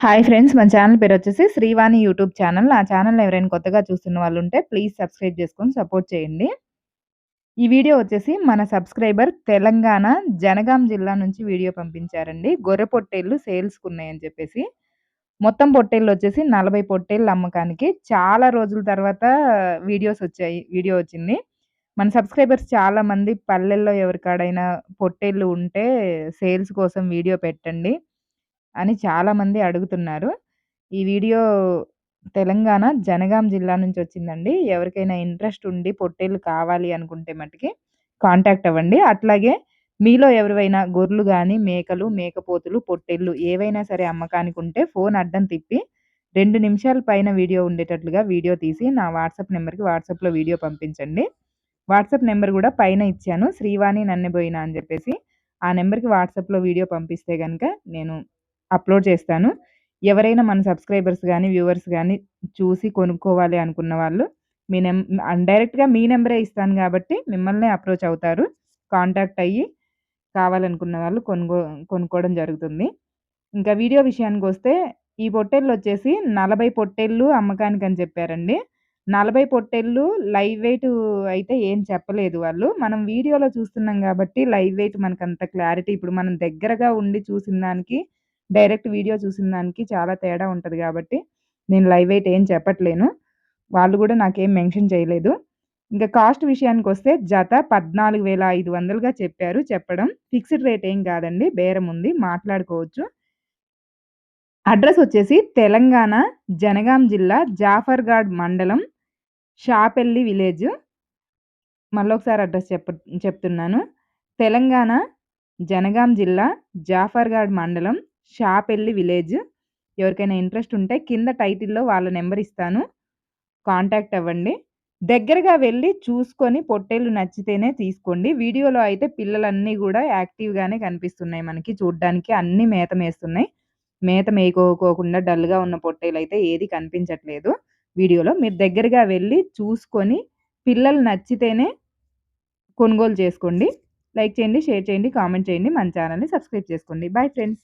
Hi friends మన channel పేరు వచ్చేసి శ్రీవాణి యూట్యూబ్ ఛానల్. ఆ ఛానల్ ఎవరైనా కొత్తగా చూస్తున్న వాళ్ళు ఉంటే ప్లీజ్ సబ్స్క్రైబ్ చేసుకొని సపోర్ట్ చేయండి. ఈ వీడియో వచ్చేసి మన సబ్స్క్రైబర్ తెలంగాణ జనగాం జిల్లా నుంచి వీడియో పంపించారండి. గొర్రె పొట్టేళ్ళు సేల్స్కి ఉన్నాయని చెప్పేసి. మొత్తం పొట్టేళ్ళు వచ్చేసి నలభై పొట్టేళ్ళు అమ్మకానికి. చాలా రోజుల తర్వాత వీడియోస్ వచ్చాయి వీడియో వచ్చింది. మన సబ్స్క్రైబర్స్ చాలా మంది పల్లెల్లో ఎవరికాడైనా పొట్టేళ్ళు ఉంటే సేల్స్ కోసం వీడియో పెట్టండి. అని చాలామంది అడుగుతున్నారు. ఈ వీడియో తెలంగాణ జనగాం జిల్లా నుంచి వచ్చిందండి. ఎవరికైనా ఇంట్రెస్ట్ ఉండి పొట్టేళ్ళు కావాలి అనుకుంటే మటికి కాంటాక్ట్ అవ్వండి. అట్లాగే మీలో ఎవరివైనా గొర్రెలు కానీ మేకలు, మేకపోతులు, పొట్టేళ్ళు ఏవైనా సరే అమ్మకానికి ఉంటే ఫోన్ అడ్డం తిప్పి 2 నిమిషాల పైన వీడియో ఉండేటట్లుగా వీడియో తీసి నా వాట్సాప్ నంబర్‌కి వాట్సాప్‌లో వీడియో పంపించండి. వాట్సాప్ నంబర్ గూడా పైన ఇచ్చాను. శ్రీవాణి నన్నెబోయిన అని చెప్పేసి. ఆ నంబర్‌కి వాట్సాప్‌లో వీడియో పంపిస్తే గనక నేను అప్‌లోడ్ చేస్తాను. ఎవరైనా మన సబ్స్క్రైబర్స్ కానీ వ్యూవర్స్ కానీ చూసి కొనుక్కోవాలి అనుకున్న వాళ్ళు మీ నెం డైరెక్ట్‌గా మీ నెంబరే ఇస్తాను కాబట్టి మిమ్మల్నే అప్రోచ్ అవుతారు. కాంటాక్ట్ అయ్యి కావాలనుకున్న వాళ్ళు కొనుగో కొనుక్కోవడం జరుగుతుంది. ఇంకా వీడియో విషయానికి వస్తే ఈ పొట్టేళ్ళొచ్చేసి 40 పొట్టేళ్ళు అని చెప్పారండి. 40 పొట్టేళ్ళు లైవ్ వెయిట్ అయితే ఏం చెప్పలేదు వాళ్ళు. మనం వీడియోలో చూస్తున్నాం కాబట్టి లైవ్ వెయిట్ మనకు అంత క్లారిటీ ఇప్పుడు మనం దగ్గరగా ఉండి చూసిన దానికి, డైరెక్ట్ వీడియో చూసిన దానికి చాలా తేడా ఉంటుంది కాబట్టి నేను లైవ్ వెయిట్ ఏం చెప్పట్లేను. వాళ్ళు కూడా నాకేం మెన్షన్ చేయలేదు. ఇంకా కాస్ట్ విషయానికి వస్తే జత 14,500గా చెప్పారు చెప్పడం. ఫిక్స్డ్ రేట్ ఏం కాదండి. బేరం ఉంది. మాట్లాడుకోవచ్చు. అడ్రస్ వచ్చేసి తెలంగాణ జనగాం జిల్లా జాఫర్గాడ్ మండలం షాపెల్లి విలేజ్. మళ్ళొకసారి అడ్రస్ చెప్ప చెప్తున్నాను. తెలంగాణ జనగాం జిల్లా జాఫర్గాడ్ మండలం షాపెల్లి విలేజ్. ఎవరికైనా ఇంట్రెస్ట్ ఉంటే కింద టైటిల్‌లో వాళ్ళ నెంబర్ ఇస్తాను. కాంటాక్ట్ అవ్వండి. దగ్గరగా వెళ్ళి చూసుకొని పొట్టేళ్ళు నచ్చితేనే తీసుకోండి. వీడియోలో అయితే పిల్లలన్నీ కూడా యాక్టివ్‌గానే కనిపిస్తున్నాయి మనకి చూడ్డానికి. అన్నీ మేత మేస్తున్నాయి. మేత మేకోకోకుండా డల్‌గా ఉన్న పొట్టేలు అయితే ఏది కనిపించట్లేదు వీడియోలో. మీరు దగ్గరగా వెళ్ళి చూసుకొని పిల్లలు నచ్చితేనే కొనుగోలు చేసుకోండి. లైక్ చేయండి, షేర్ చేయండి, కామెంట్ చేయండి. మన ఛానల్‌ని సబ్స్క్రైబ్ చేసుకోండి. Bye friends.